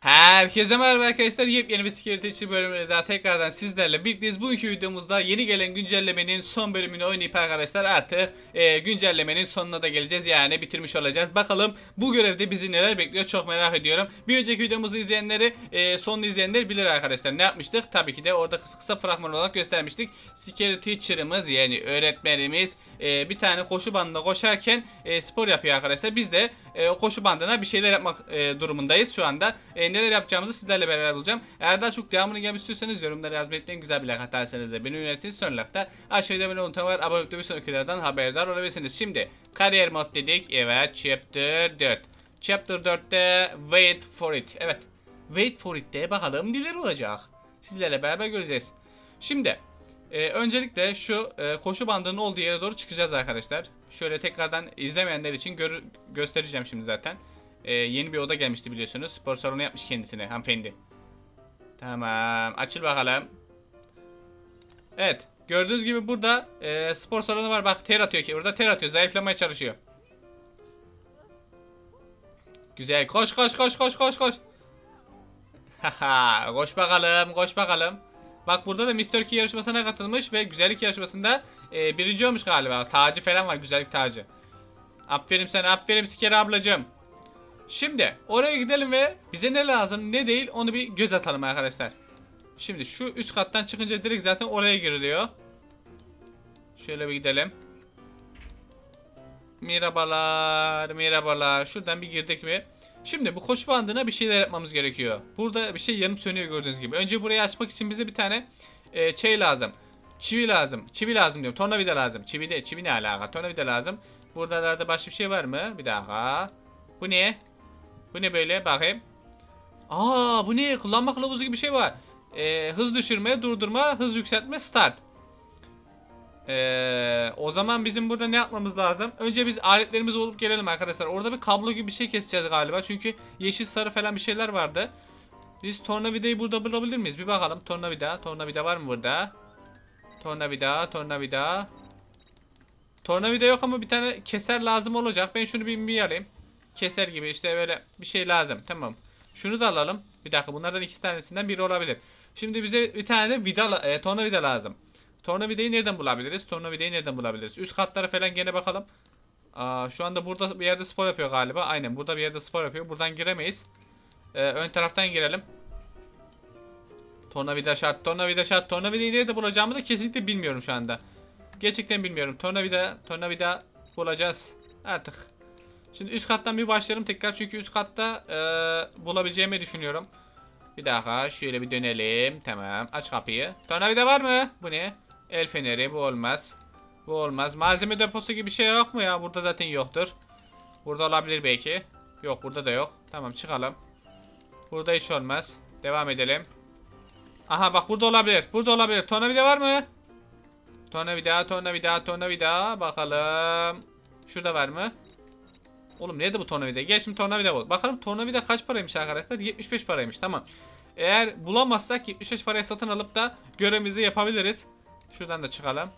Herkese merhaba arkadaşlar. Yepyeni bir Security içi bölümüyle daha tekrardan sizlerle birlikteyiz. Bugünkü videomuzda yeni gelen güncellemenin son bölümünü oynayıp arkadaşlar artık e, güncellemenin sonuna da geleceğiz. Yani bitirmiş olacağız. Bakalım bu görevde bizi neler bekliyor çok merak ediyorum. Bir önceki videomuzu izleyenleri, e, sonunu izleyenler bilir arkadaşlar. Ne yapmıştık? Tabii ki de orada kısa fragman olarak göstermiştik. Security Teacher'ımız yani öğretmenimiz e, bir tane koşu bandında koşarken e, spor yapıyor arkadaşlar. Biz de e, koşu bandına bir şeyler yapmak e, durumundayız şu anda. E, neler yapacağımızı sizlerle beraber olacağım. Eğer daha çok devamını gelmek istiyorsanız yorumlara yazmayı unutmayın. Güzel bir like atarsanız da beni yönetirsiniz. Son like'da aşağıda abone olun var. Abone olup da bir sonrakilerden haberdar olabilirsiniz. Şimdi kariyer mod dedik. Evet chapter 4. Chapter 4'te wait for it. Evet. Wait for it'te bakalım neler olacak. Sizlerle beraber göreceğiz. Şimdi ee, öncelikle şu e, koşu bandının olduğu yere doğru çıkacağız arkadaşlar. Şöyle tekrardan izlemeyenler için gör- göstereceğim şimdi zaten. Ee, yeni bir oda gelmişti biliyorsunuz. Spor salonu yapmış kendisine hanımefendi. Tamam açıl bakalım. Evet gördüğünüz gibi burada e, spor salonu var. Bak ter atıyor ki burada ter atıyor zayıflamaya çalışıyor. Güzel koş koş koş koş koş koş. Haha koş bakalım koş bakalım. Bak burada da Mr. Key yarışmasına katılmış ve güzellik yarışmasında e, birinci olmuş galiba. Tacı falan var güzellik tacı. Aferin sana aferin Siker ablacığım. Şimdi oraya gidelim ve bize ne lazım ne değil onu bir göz atalım arkadaşlar. Şimdi şu üst kattan çıkınca direkt zaten oraya giriliyor. Şöyle bir gidelim. Merhabalar, merhabalar. Şuradan bir girdik mi? Şimdi bu koşu bandına bir şeyler yapmamız gerekiyor. Burada bir şey yanıp sönüyor gördüğünüz gibi. Önce burayı açmak için bize bir tane e, şey lazım. Çivi lazım. Çivi lazım diyorum. Tornavida lazım. Çivi de çivi ne alaka? Tornavida lazım. Buralarda başka bir şey var mı? Bir dakika. Bu ne? Bu ne böyle? Bakayım. Aa bu ne? Kullanma kılavuzu gibi bir şey var. E, hız düşürme, durdurma, hız yükseltme, start. Ee, o zaman bizim burada ne yapmamız lazım? Önce biz aletlerimizi olup gelelim arkadaşlar. Orada bir kablo gibi bir şey keseceğiz galiba. Çünkü yeşil sarı falan bir şeyler vardı. Biz tornavidayı burada bulabilir miyiz? Bir bakalım. Tornavida. Tornavida var mı burada? Tornavida. Tornavida. Tornavida yok ama bir tane keser lazım olacak. Ben şunu bir, bir alayım. Keser gibi işte böyle bir şey lazım. Tamam. Şunu da alalım. Bir dakika bunlardan iki tanesinden biri olabilir. Şimdi bize bir tane de vida, e, tornavida lazım. Tornavidayı nereden bulabiliriz? Tornavidayı nereden bulabiliriz? Üst katlara falan gene bakalım. Aa, şu anda burada bir yerde spor yapıyor galiba. Aynen burada bir yerde spor yapıyor. Buradan giremeyiz. Ee, ön taraftan girelim. Tornavida şart, tornavida şart. Tornavidayı nerede bulacağımı da kesinlikle bilmiyorum şu anda. Gerçekten bilmiyorum. Tornavida, tornavida bulacağız. Artık. Şimdi üst kattan bir başlayalım tekrar. Çünkü üst katta ee, bulabileceğimi düşünüyorum. Bir daha şöyle bir dönelim. Tamam. Aç kapıyı. Tornavida var mı? Bu ne? El feneri. Bu olmaz. Bu olmaz. Malzeme deposu gibi bir şey yok mu ya? Burada zaten yoktur. Burada olabilir belki. Yok burada da yok. Tamam çıkalım. Burada hiç olmaz. Devam edelim. Aha bak burada olabilir. Burada olabilir. Tornavida var mı? Tornavida, tornavida, tornavida. Bakalım. Şurada var mı? Oğlum nerede bu tornavida? Gel şimdi tornavida bul. Bakalım tornavida kaç paraymış arkadaşlar? 75 paraymış. Tamam. Eğer bulamazsak 75 paraya satın alıp da görevimizi yapabiliriz. Şuradan da çıkalım.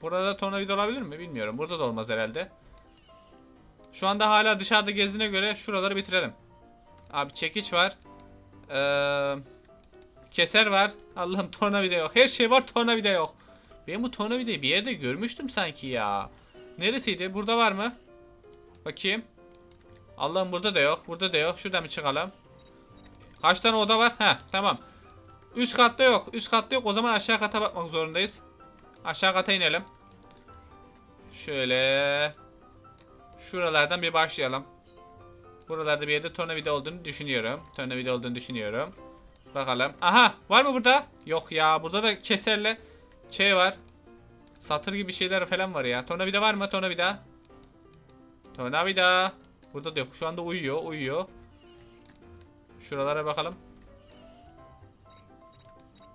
Burada da tornavida olabilir mi? Bilmiyorum. Burada da olmaz herhalde. Şu anda hala dışarıda gezdiğine göre şuraları bitirelim. Abi çekiç var. Ee, keser var. Allah'ım tornavida yok. Her şey var tornavida yok. Ben bu tornavidayı bir yerde görmüştüm sanki ya. Neresiydi? Burada var mı? Bakayım. Allah'ım burada da yok. Burada da yok. Şuradan bir çıkalım. Kaç tane oda var? Heh tamam. Üst katta yok. Üst katta yok. O zaman aşağı kata bakmak zorundayız. Aşağı kata inelim. Şöyle. Şuralardan bir başlayalım. Buralarda bir yerde tornavida olduğunu düşünüyorum. Tornavida olduğunu düşünüyorum. Bakalım. Aha var mı burada? Yok ya burada da keserle şey var. Satır gibi şeyler falan var ya. Tornavida var mı? Tornavida. Tornavida. Burada da yok. Şu anda uyuyor. Uyuyor. Şuralara bakalım.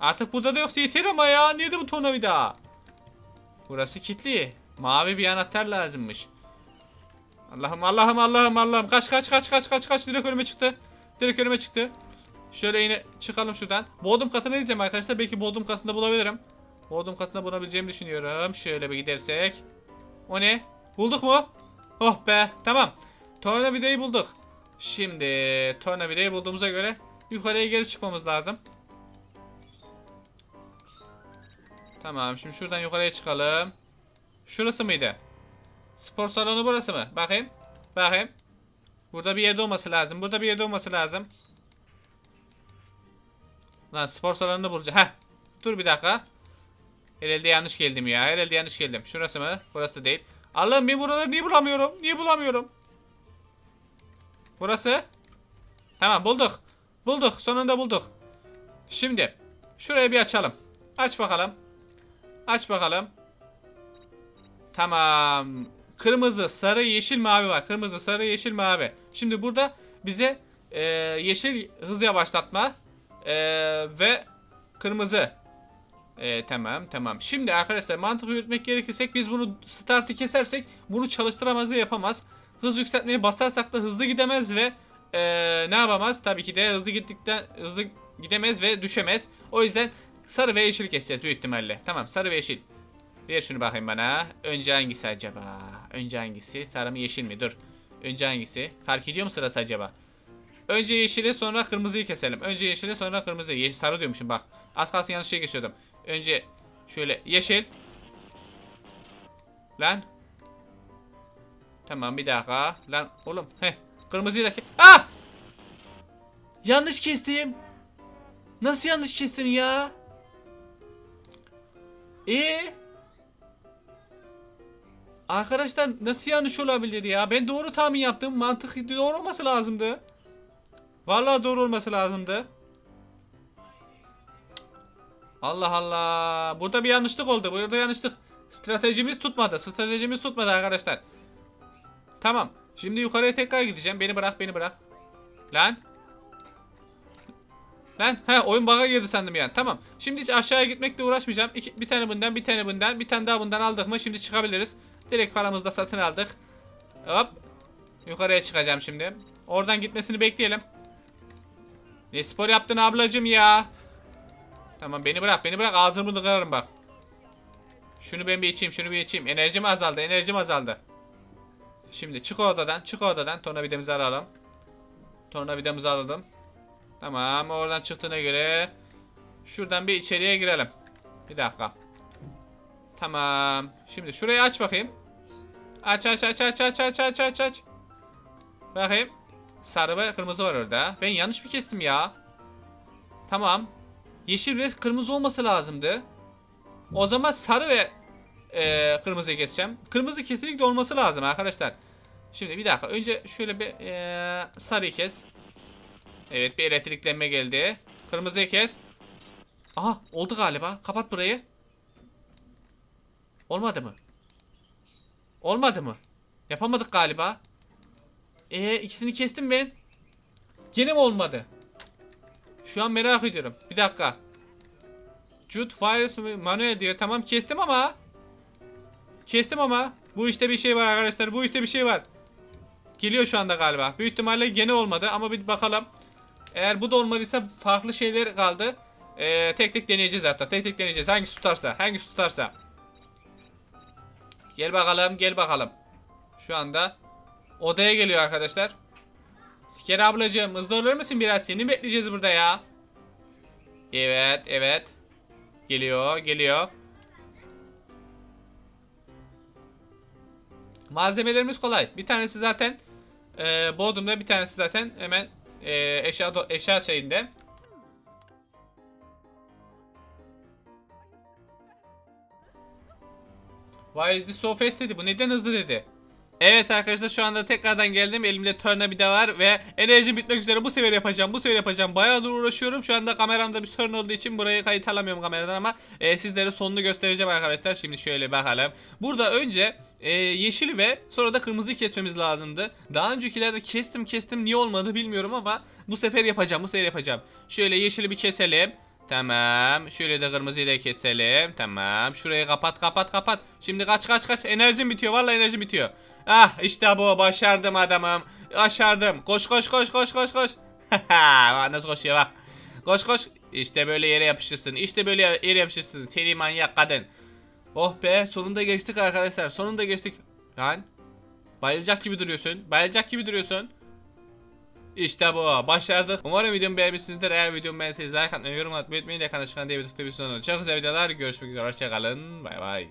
Artık burada da yoksa yeter ama ya. Nerede bu tornavida? Burası kilitli. Mavi bir anahtar lazımmış. Allah'ım Allah'ım Allah'ım Allah'ım. Kaç kaç kaç kaç kaç kaç. Direkt önüme çıktı. Direkt önüme çıktı. Şöyle yine çıkalım şuradan. Bodrum katına gideceğim arkadaşlar. Belki Bodrum katında bulabilirim. Bodrum katında bulabileceğimi düşünüyorum. Şöyle bir gidersek. O ne? Bulduk mu? Oh be. Tamam. Tornavidayı bulduk. Şimdi tornavidayı bulduğumuza göre Yukarıya geri çıkmamız lazım. Tamam şimdi şuradan yukarıya çıkalım. Şurası mıydı? Spor salonu burası mı? Bakayım. Bakayım. Burada bir yerde olması lazım. Burada bir yerde olması lazım. Lan spor salonunu bulacağım. Heh. Dur bir dakika. Herhalde yanlış geldim ya. Herhalde yanlış geldim. Şurası mı? Burası da değil. Allah'ım ben buraları niye bulamıyorum? Niye bulamıyorum? Burası. Tamam bulduk. Bulduk. Sonunda bulduk. Şimdi şurayı bir açalım. Aç bakalım. Aç bakalım. Tamam. Kırmızı, sarı, yeşil, mavi var. Kırmızı, sarı, yeşil, mavi. Şimdi burada bize e, yeşil hız yavaşlatma e, ve kırmızı. E, tamam tamam. Şimdi arkadaşlar mantık yürütmek gerekirsek biz bunu startı kesersek bunu çalıştıramaz yapamaz. Hız yükseltmeye basarsak da hızlı gidemez ve e, ne yapamaz? Tabii ki de hızlı gittikten hızlı gidemez ve düşemez. O yüzden sarı ve yeşil keseceğiz büyük ihtimalle. Tamam sarı ve yeşil. Ver şunu bakayım bana. Önce hangisi acaba? Önce hangisi? Sarı mı yeşil mi? Dur. Önce hangisi? Fark ediyor mu sırası acaba? Önce yeşili sonra kırmızıyı keselim. Önce yeşili sonra kırmızıyı. Ye- sarı diyormuşum bak. Az kalsın yanlış şey geçiyordum. Önce şöyle yeşil. Lan. Tamam bir dakika. Lan oğlum. Heh. Kırmızıyı da Ah! Yanlış kestim. Nasıl yanlış kestim ya? Ee? Arkadaşlar nasıl yanlış olabilir ya? Ben doğru tahmin yaptım. Mantık doğru olması lazımdı. Vallahi doğru olması lazımdı. Allah Allah. Burada bir yanlışlık oldu. Burada yanlışlık. Stratejimiz tutmadı. Stratejimiz tutmadı arkadaşlar. Tamam. Şimdi yukarıya tekrar gideceğim. Beni bırak, beni bırak. Lan. Lan he oyun bug'a girdi sandım yani. Tamam. Şimdi hiç aşağıya gitmekle uğraşmayacağım. İki, bir tane bundan, bir tane bundan, bir tane daha bundan aldık mı şimdi çıkabiliriz. Direkt paramızda satın aldık. Hop. Yukarıya çıkacağım şimdi. Oradan gitmesini bekleyelim. Ne spor yaptın ablacım ya? Tamam beni bırak, beni bırak. Ağzını bunu kırarım bak. Şunu ben bir içeyim, şunu bir içeyim. Enerjim azaldı, enerjim azaldı. Şimdi çık odadan, çık odadan. Tornavidamızı alalım. Tornavidamızı alalım. Tamam oradan çıktığına göre şuradan bir içeriye girelim. Bir dakika. Tamam. Şimdi şurayı aç bakayım. Aç aç aç aç aç aç aç aç aç. Bakayım. Sarı ve kırmızı var orada. Ben yanlış mı kestim ya? Tamam. Yeşil ve kırmızı olması lazımdı. O zaman sarı ve e, kırmızıyı keseceğim. Kırmızı kesinlikle olması lazım arkadaşlar. Şimdi bir dakika. Önce şöyle bir e, sarıyı kes. Evet bir elektriklenme geldi. Kırmızıyı kes. Aha oldu galiba. Kapat burayı. Olmadı mı? Olmadı mı? Yapamadık galiba. Ee ikisini kestim ben. Gene mi olmadı? Şu an merak ediyorum. Bir dakika. Jude virus manuel diyor. Tamam kestim ama. Kestim ama. Bu işte bir şey var arkadaşlar. Bu işte bir şey var. Geliyor şu anda galiba. Büyük ihtimalle gene olmadı ama bir bakalım. Eğer bu da olmadıysa farklı şeyler kaldı. Ee, tek tek deneyeceğiz artık. Tek tek deneyeceğiz. Hangisi tutarsa. Hangisi tutarsa. Gel bakalım. Gel bakalım. Şu anda odaya geliyor arkadaşlar. Siker ablacığım hızlı olur musun biraz? Seni bekleyeceğiz burada ya. Evet. Evet. Geliyor. Geliyor. Malzemelerimiz kolay. Bir tanesi zaten e, Bodrum'da bir tanesi zaten hemen e, eşya eşya şeyinde. Why is this so fast dedi. Bu neden hızlı dedi. Evet arkadaşlar şu anda tekrardan geldim. Elimde tornavida var ve enerjim bitmek üzere. Bu sefer yapacağım. Bu sefer yapacağım. Bayağıdır uğraşıyorum. Şu anda kameramda bir sorun olduğu için burayı kayıt alamıyorum kameradan ama e, sizlere sonunu göstereceğim arkadaşlar. Şimdi şöyle bakalım. Burada önce e, yeşil ve sonra da kırmızıyı kesmemiz lazımdı. Daha öncekilerde kestim kestim niye olmadı bilmiyorum ama bu sefer yapacağım. Bu sefer yapacağım. Şöyle yeşili bir keselim. Tamam. Şöyle de kırmızıyı da keselim. Tamam. Şurayı kapat kapat kapat. Şimdi kaç kaç kaç. Enerjim bitiyor. Vallahi enerjim bitiyor. Ah işte bu. Başardım adamım. Başardım. Koş koş koş koş koş koş. Bak Nasıl koşuyor bak. Koş koş. İşte böyle yere yapışırsın. İşte böyle yere yapışırsın. Seni manyak kadın. Oh be sonunda geçtik arkadaşlar. Sonunda geçtik. Lan. Bayılacak gibi duruyorsun. Bayılacak gibi duruyorsun. İşte bu. Başardık. Umarım videomu beğenmişsinizdir. Eğer videomu beğendiyseniz like atmayı, yorum atmayı unutmayın. Yakında çıkan diğer bir sonunda. Çok güzel videolar. Görüşmek üzere. Hoşçakalın. Bay bay.